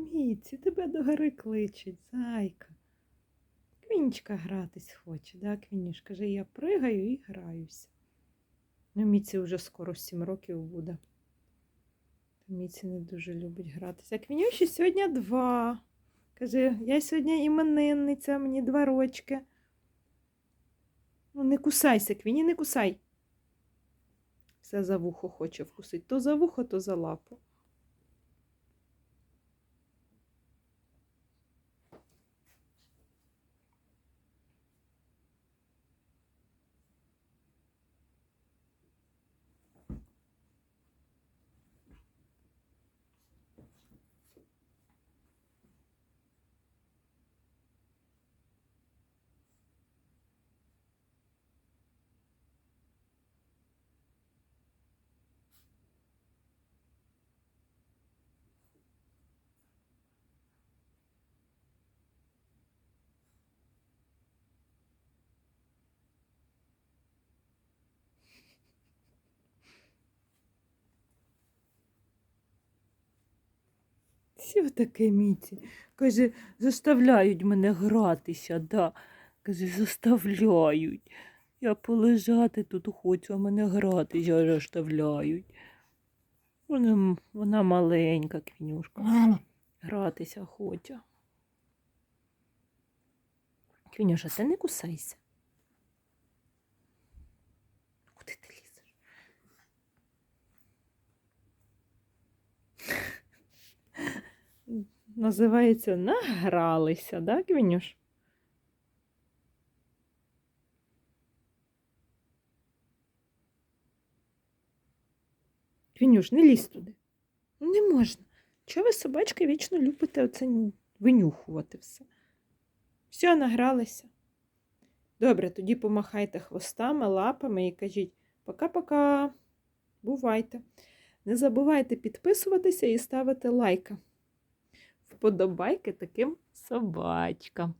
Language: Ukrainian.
Міці, тебе до гори кличуть, зайка. Квінічка гратись хоче, да, Квінюш? Каже, я пригаю і граюся. Ну, Міці вже скоро 7 років буде. Міці не дуже любить гратися. Квінюші сьогодні два. Каже, я сьогодні іменинниця, мені два рочки. Ну, не кусайся, Квіні, не кусай. Все за вухо хоче вкусити. То за вухо, то за лапу. Що таке Міці? Каже, заставляють мене гратися, да. Каже, заставляють. Я полежати тут хочу, а мене гратися заставляють. Вона, вона маленька, квінюшка. Гратися хоче. Квінюша, ти не кусайся. Називається награлися, да, Квінюш? Квінюш, не лізь туди. Ну, Не можна. Чого ви, собачки, вічно любите оце винюхувати все? Все, награлися. Добре, тоді помахайте хвостами, лапами і кажіть пока-пока. Бувайте. Не забувайте підписуватися і ставити лайки. Вподобайки таким собачкам.